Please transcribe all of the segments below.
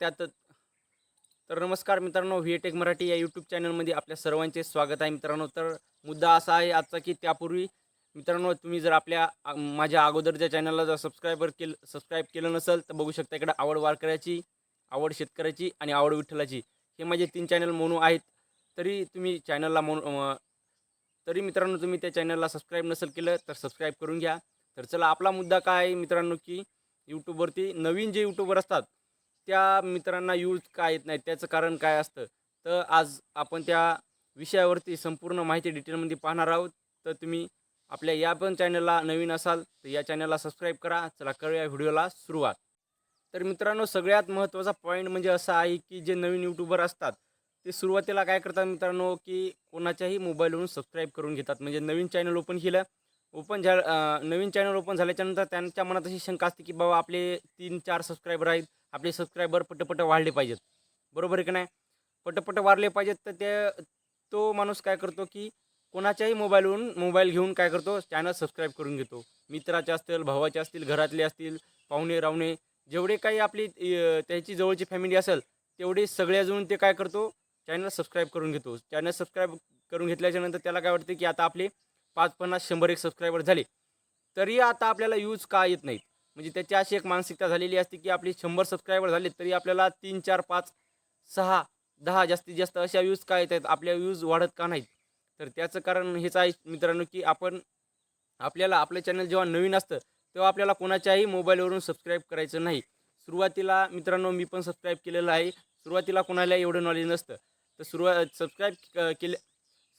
त्यात तर नमस्कार मित्रांनो व्ही टेक मराठी या यूट्यूब चॅनलमध्ये आपल्या सर्वांचे स्वागत आहे मित्रांनो. तर मुद्दा असा आहे आजचा की त्यापूर्वी मित्रांनो तुम्ही जर आपल्या माझ्या अगोदरच्या चॅनलला जर सबस्क्रायबर केलं सबस्क्राईब केलं नसेल तर बघू शकता इकडे आवड वारकऱ्याची आवड शेतकऱ्याची आणि आवड विठ्ठलाची हे माझे तीन चॅनल म्हणून आहेत. तरी तुम्ही चॅनलला म्हणू तरी मित्रांनो तुम्ही त्या चॅनलला सबस्क्राईब नसेल केलं तर सबस्क्राईब करून घ्या. तर चला आपला मुद्दा काय आहे मित्रांनो की यूट्यूबवरती नवीन जे यूट्यूबर असतात त्या मित्रांना यूज का येत नाही त्याचं कारण काय असतं? तर आज आपण त्या विषयावरती संपूर्ण माहिती डिटेलमध्ये पाहणार आहोत. तर तुम्ही आपल्या या पण चॅनलला नवीन असाल तर या चॅनलला सबस्क्राईब करा. चला करूया व्हिडिओला सुरुवात. तर मित्रांनो सगळ्यात महत्त्वाचा पॉईंट म्हणजे असा आहे की जे नवीन यूट्यूबर असतात ते सुरुवातीला काय करतात मित्रांनो की कोणाच्याही मोबाईलवरून सबस्क्राईब करून घेतात. म्हणजे नवीन चॅनल ओपन केलं ओपन झा नवीन चॅनल ओपन झाल्याच्यानंतर त्यांच्या मनात अशी शंका असते की बाबा आपले तीन चार सबस्क्रायबर आहेत आपले सबस्क्रायबर पटपट वाढले पाहिजेत. बरोबर आहे की नाही? पटपट वाढले पाहिजेत तर ते तो माणूस काय करतो की कोणाच्याही मोबाईलवरून मोबाईल घेऊन काय करतो? चॅनल सबस्क्राईब करून घेतो. मित्राचे असतील भावाचे असतील घरातले असतील पाहुणे रावणे जेवढे काही आपली त्याची जवळची फॅमिली असेल तेवढे सगळे अजून ते काय करतो? चॅनल सबस्क्राईब करून घेतो. चॅनल सबस्क्राईब करून घेतल्याच्यानंतर त्याला काय वाटतं की आता आपले पाच पन्नास शंभर एक सबस्क्रायबर झाले तरी आता आपल्याला यूज का येत नाहीत? म्हणजे त्याची अशी एक मानसिकता झालेली असते की आपली शंभर सबस्क्रायबर झाले तरी आपल्याला तीन चार पाच सहा दहा जास्तीत जास्त अशा यूज का येत आहेत? आपल्या यूज वाढत का नाहीत? तर त्याचं कारण हेच आहे मित्रांनो की आपण आपल्याला आपलं चॅनल जेव्हा नवीन असतं तेव्हा आपल्याला कोणाच्याही मोबाईलवरून सबस्क्राईब करायचं नाही. सुरुवातीला मित्रांनो मी पण सबस्क्राईब केलेलं आहे. सुरुवातीला कोणाला एवढं नॉलेज नसतं. तर सुरुवात सबस्क्राईब केले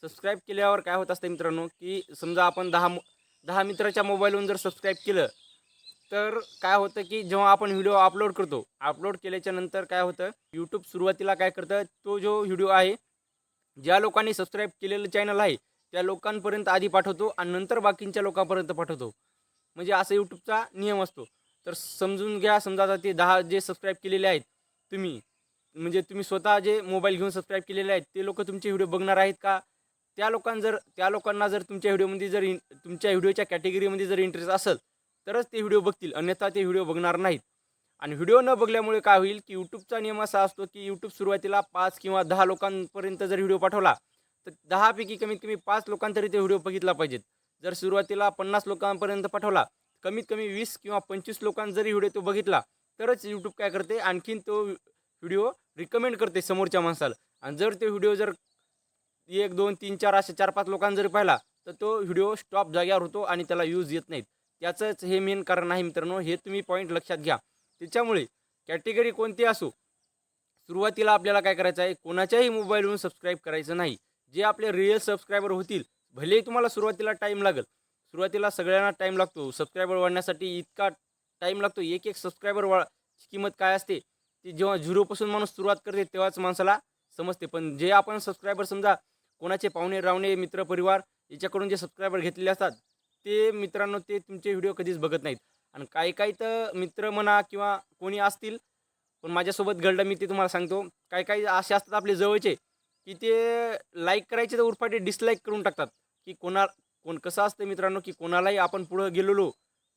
सबस्क्राईब केल्यावर काय होत असतं मित्रांनो की समजा आपण दहा दहा मित्राच्या मोबाईलवरून जर सबस्क्राईब केलं तर काय होतं की जेव्हा आपण व्हिडिओ अपलोड करतो अपलोड केल्याच्यानंतर काय होतं यूट्यूब सुरुवातीला काय करतं तो जो व्हिडिओ आहे ज्या लोकांनी सबस्क्राईब केलेलं चॅनल आहे त्या लोकांपर्यंत आधी पाठवतो आणि नंतर बाकींच्या लोकांपर्यंत पाठवतो. म्हणजे असं यूट्यूबचा नियम असतो. तर समजून घ्या समजा आता ते दहा जे सबस्क्राईब केलेले आहेत तुम्ही म्हणजे तुम्ही स्वतः जे मोबाईल घेऊन सबस्क्राईब केलेले आहेत ते लोक तुमचे व्हिडिओ बघणार आहेत का? त्या लोकांना जर त्या लोकांना जर तुमच्या व्हिडिओमध्ये जर इन तुमच्या व्हिडिओच्या कॅटेगरीमध्ये जर इंटरेस्ट असेल तरच ते व्हिडिओ बघतील. अन्यथा ते व्हिडिओ बघणार नाहीत. आणि व्हिडिओ न बघल्यामुळे काय होईल की यूट्यूबचा नियम असा असतो की यूट्यूब सुरुवातीला पाच किंवा दहा लोकांपर्यंत जर व्हिडिओ पाठवला तर दहापैकी कमीत कमी पाच लोकांतरी ते व्हिडिओ बघितला पाहिजेत. जर सुरुवातीला पन्नास लोकांपर्यंत पाठवला कमीत कमी वीस किंवा पंचवीस लोकांनी जरी व्हिडिओ तो बघितला तरच यूट्यूब काय करते? आणखीन तो व्हिडिओ रिकमेंड करते समोरच्या माणसाला. आणि जर ते व्हिडिओ जर एक दोन तीन चार असे चार पाच लोकांना जरी पाहिला तर तो व्हिडिओ स्टॉप जाग्यावर होतो आणि त्याला यूज येत नाहीत. त्याचंच हे मेन कारण आहे मित्रांनो हे तुम्ही पॉईंट लक्षात घ्या. त्याच्यामुळे कॅटेगरी कोणती असो सुरुवातीला आपल्याला काय करायचं आहे कोणाच्याही मोबाईलवरून सबस्क्राईब करायचं नाही. जे आपले रिअल सबस्क्रायबर होतील भलेही तुम्हाला सुरुवातीला टाईम लागेल सुरुवातीला सगळ्यांना टाईम लागतो. सबस्क्रायबर वाढण्यासाठी इतका टाईम लागतो. एक एक सबस्क्रायबर वा किंमत काय असते ती जेव्हा झिरोपासून माणूस सुरुवात करते तेव्हाच माणसाला समजते. पण जे आपण सबस्क्रायबर समजा कोणाचे पाहुणे रावणे मित्र परिवार याच्याकडून जे सबस्क्रायबर घेतलेले असतात ते मित्रांनो ते तुमचे व्हिडिओ कधीच बघत नाहीत. आणि काही काही तर मित्र म्हणा किंवा कोणी असतील पण माझ्यासोबत घडलं मी ते तुम्हाला सांगतो काही काही असे असतात आपले जवळचे की ते लाईक करायचे तर उरफाटे डिसलाईक करून टाकतात की कोणा कोण कसं असतं मित्रांनो की कोणालाही आपण पुढं गेलेलो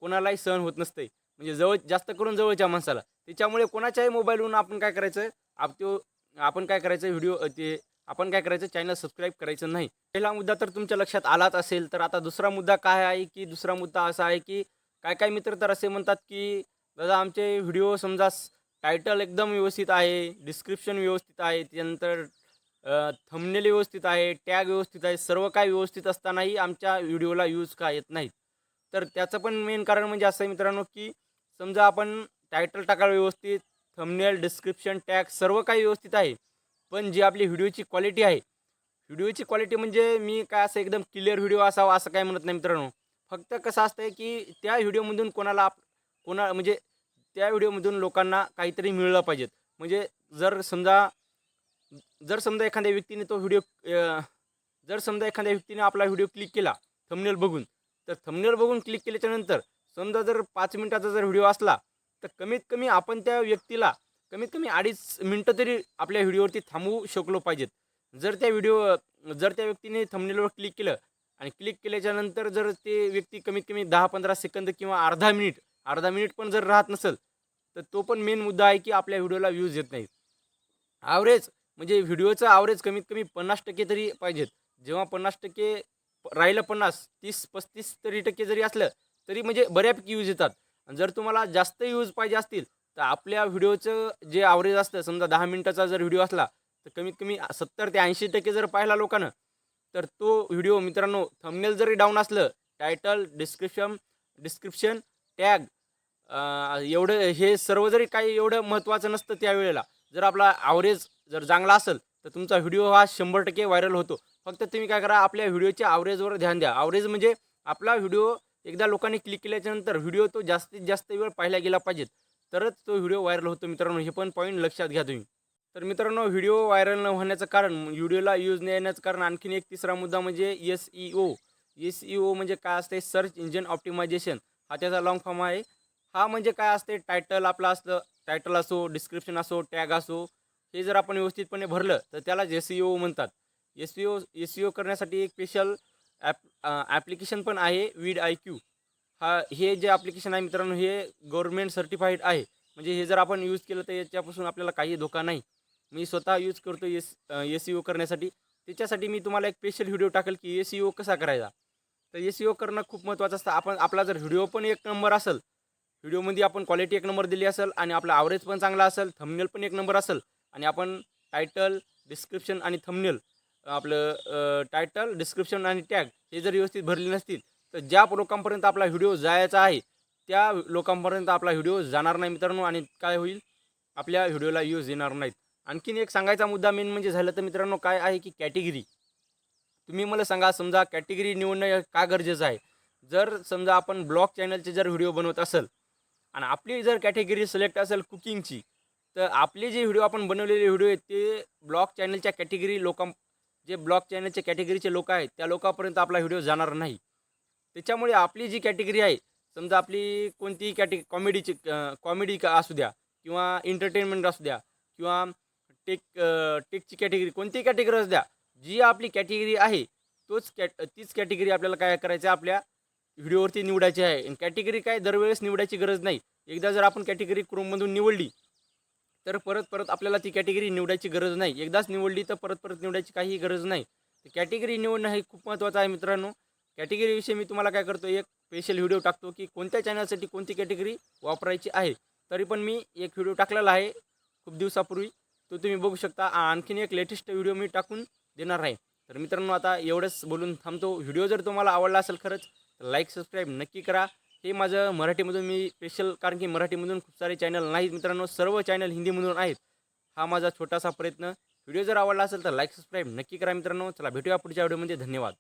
कोणालाही सहन होत नसते म्हणजे जवळ जास्त करून जवळच्या माणसाला. त्याच्यामुळे कोणाच्याही मोबाईलवरून आपण काय करायचं आप तो आपण काय करायचं व्हिडिओ ते आपण काय करायचं? चॅनल सबस्क्राईब करायचं नाही. पहिला मुद्दा तर तुमच्या लक्षात आलाच असेल तर आता दुसरा मुद्दा काय आहे की दुसरा मुद्दा असा आहे की काय काय मित्र तर असे म्हणतात की दादा आमचे व्हिडिओ समजा टायटल एकदम व्यवस्थित आहे डिस्क्रिप्शन व्यवस्थित आहे त्यानंतर थंबनेल व्यवस्थित आहे टॅग व्यवस्थित आहे सर्व काय व्यवस्थित असतानाही आमच्या व्हिडिओला यूज का येत नाहीत? तर त्याचं पण मेन कारण म्हणजे असं आहे मित्रांनो की समजा आपण टायटल टाकायला व्यवस्थित थंबनेल डिस्क्रिप्शन टॅग सर्व काही व्यवस्थित आहे पण जी आपली व्हिडिओची क्वालिटी आहे. व्हिडिओची क्वालिटी म्हणजे मी काय असं एकदम क्लिअर व्हिडिओ असावा असं काय म्हणत नाही मित्रांनो. फक्त कसं असतं की त्या व्हिडिओमधून कोणाला आप कोणा म्हणजे त्या व्हिडिओमधून लोकांना काहीतरी मिळलं पाहिजेत. म्हणजे जर समजा जर समजा एखाद्या व्यक्तीने तो व्हिडिओ जर समजा एखाद्या व्यक्तीने आपला व्हिडिओ क्लिक केला थंबनेल बघून तर थंबनेल बघून क्लिक केल्याच्यानंतर समजा जर पाच मिनटाचा जर व्हिडिओ असला तर कमीत कमी आपण त्या व्यक्तीला कमीत कमी अडीच मिनटं तरी आपल्या व्हिडिओवरती थांबवू शकलो पाहिजेत. जर त्या व्हिडिओ जर त्या व्यक्तीने थंबनेलवर क्लिक केलं आणि क्लिक केल्याच्यानंतर जर ते व्यक्ती कमीत कमी दहा पंधरा सेकंद किंवा अर्धा मिनिट अर्धा मिनिट पण जर राहत नसेल तर तो पण मेन मुद्दा आहे की आपल्या व्हिडिओला व्ह्यूज येत नाहीत. ॲव्हरेज म्हणजे व्हिडिओचं ॲव्हरेज कमीत कमी पन्नास टक्के तरी पाहिजेत. जेव्हा पन्नास टक्के राहिलं पन्नास तीस पस्तीस तरी टक्के जरी असलं तरी म्हणजे बऱ्यापैकी यूज येतात. आणि जर तुम्हाला जास्त यूज पाहिजे असतील तर आपल्या व्हिडिओचं जे ॲव्हरेज असतं समजा दहा मिनटाचा जर व्हिडिओ असला तर कमीत कमी सत्तर ते ऐंशी टक्के जर पाहिला लोकांना तर तो व्हिडिओ मित्रांनो थंबनेल जरी डाऊन असलं टायटल डिस्क्रिप्शन डिस्क्रिप्शन टॅग एवढं हे सर्व जरी काही एवढं महत्त्वाचं नसतं त्यावेळेला जर आपला ॲव्हरेज जर चांगला असेल तर तुमचा व्हिडिओ हा शंभर टक्के व्हायरल होतो. फक्त तुम्ही काय करा आपल्या व्हिडिओच्या ॲव्हरेजवर ध्यान द्या. ॲव्हरेज म्हणजे आपला व्हिडिओ एकदा लोकांनी क्लिक केल्याच्यानंतर व्हिडिओ तो जास्तीत जास्त वेळ पाहिला गेला पाहिजेत. तरच तो व्हिडिओ व्हायरल होतो मित्रांनो. हे पण पॉईंट लक्षात घ्या तुम्ही. तर मित्रांनो व्हिडिओ व्हायरल न होण्याचं कारण व्हिडिओला यूज न येण्याचं कारण आणखीन एक तिसरा मुद्दा म्हणजे S E O S E O म्हणजे काय असते सर्च इंजिन ऑप्टिमायझेशन हा त्याचा लॉंग फॉर्म आहे. हा म्हणजे काय असते टायटल आपला असतं टायटल असो डिस्क्रिप्शन असो टॅग असो हे जर आपण व्यवस्थितपणे भरलं तर त्याला एस ई ओ म्हणतात. S E O S E O करण्यासाठी एक स्पेशल ॲप ॲप्लिकेशन पण आहे विड आय क्यू हा हे जे ॲप्लिकेशन आहे मित्रांनो हे गव्हर्मेंट सर्टिफाईड आहे. म्हणजे हे जर आपण यूज केलं तर याच्यापासून आपल्याला काही धोका नाही. मी स्वतः यूज करतो एस एस सी ओ करण्यासाठी. त्याच्यासाठी मी तुम्हाला एक स्पेशल व्हिडिओ टाकेल की एस सी ओ कसा करायचा. तर एस सी ओ करणं खूप महत्त्वाचं असतं. आपण आपला जर व्हिडिओ पण एक नंबर असेल व्हिडिओमध्ये आपण क्वालिटी एक नंबर दिली असेल आणि आपला ॲव्हरेज पण चांगला असेल थंबनेल पण एक नंबर असेल आणि आपण टायटल डिस्क्रिप्शन आणि थंबनेल आपलं टायटल डिस्क्रिप्शन आणि टॅग हे जर व्यवस्थित भरले नसतील तर ज्या लोकांपर्यंत आपला व्हिडिओ जायचा आहे त्या लोकांपर्यंत आपला व्हिडिओ जाणार नाही मित्रांनो आणि काय होईल? आपल्या व्हिडिओला यूज येणार नाहीत. आणखीन एक सांगायचा मुद्दा मेन म्हणजे झालं तर मित्रांनो काय आहे की कॅटेगरी तुम्ही मला सांगा समजा कॅटेगरी निवडणं का गरजेचं आहे? जर समजा आपण ब्लॉग चॅनलचे जर व्हिडिओ बनवत असेल आणि आपली जर कॅटेगरी सिलेक्ट असेल कुकिंगची तर आपले जे व्हिडिओ आपण बनवलेले व्हिडिओ आहेत ते ब्लॉग चॅनलच्या कॅटेगरी लोकां जे ब्लॉग चॅनलच्या कॅटेगरीचे लोक आहेत त्या लोकांपर्यंत आपला व्हिडिओ जाणार नाही. त्याच्यामुळे आपली जी कॅटेगरी आहे समजा आपली कोणतीही कॅटे कॉमेडीची कॉमेडी का असू द्या किंवा एंटरटेनमेंट असू द्या किंवा टेक टेकची कॅटेगरी कोणतीही कॅटेगरी असू द्या जी आपली कॅटेगरी आहे तोच कॅट तीच कॅटेगरी आपल्याला काय करायचं आहे आपल्या व्हिडिओवरती निवडायची आहे. आणि कॅटेगरी काय दरवेळेस निवडायची गरज नाही. एकदा जर आपण कॅटेगरी क्रोममधून निवडली तर परत परत आपल्याला ती कॅटेगरी निवडायची गरज नाही. एकदाच निवडली तर परत परत निवडायची काही गरज नाही. कॅटेगरी निवडणं हे खूप महत्त्वाचं आहे मित्रांनो. कॅटेगरीविषयी मी तुम्हाला काय करतो एक स्पेशल व्हिडिओ टाकतो की कोणत्या चॅनलसाठी कोणती कॅटेगरी वापरायची आहे. तरी पण मी एक व्हिडिओ टाकलेला आहे खूप दिवसापूर्वी. तो तुम्ही बघू शकता. आणखीन एक लेटेस्ट व्हिडिओ मी टाकून देणार आहे. तर मित्रांनो आता एवढंच बोलून थांबतो. व्हिडिओ जर तुम्हाला आवडला असेल खरंच तर लाईक सबस्क्राईब नक्की करा. हे माझं मराठीमधून मी स्पेशल कारण की मराठीमधून खूप सारे चॅनल नाहीत मित्रांनो सर्व चॅनल हिंदीमधून आहेत. हा माझा छोटासा प्रयत्न. व्हिडिओ जर आवडला असेल तर लाईक सबस्क्राईब नक्की करा मित्रांनो. चला भेटूया पुढच्या व्हिडिओमध्ये धन्यवाद.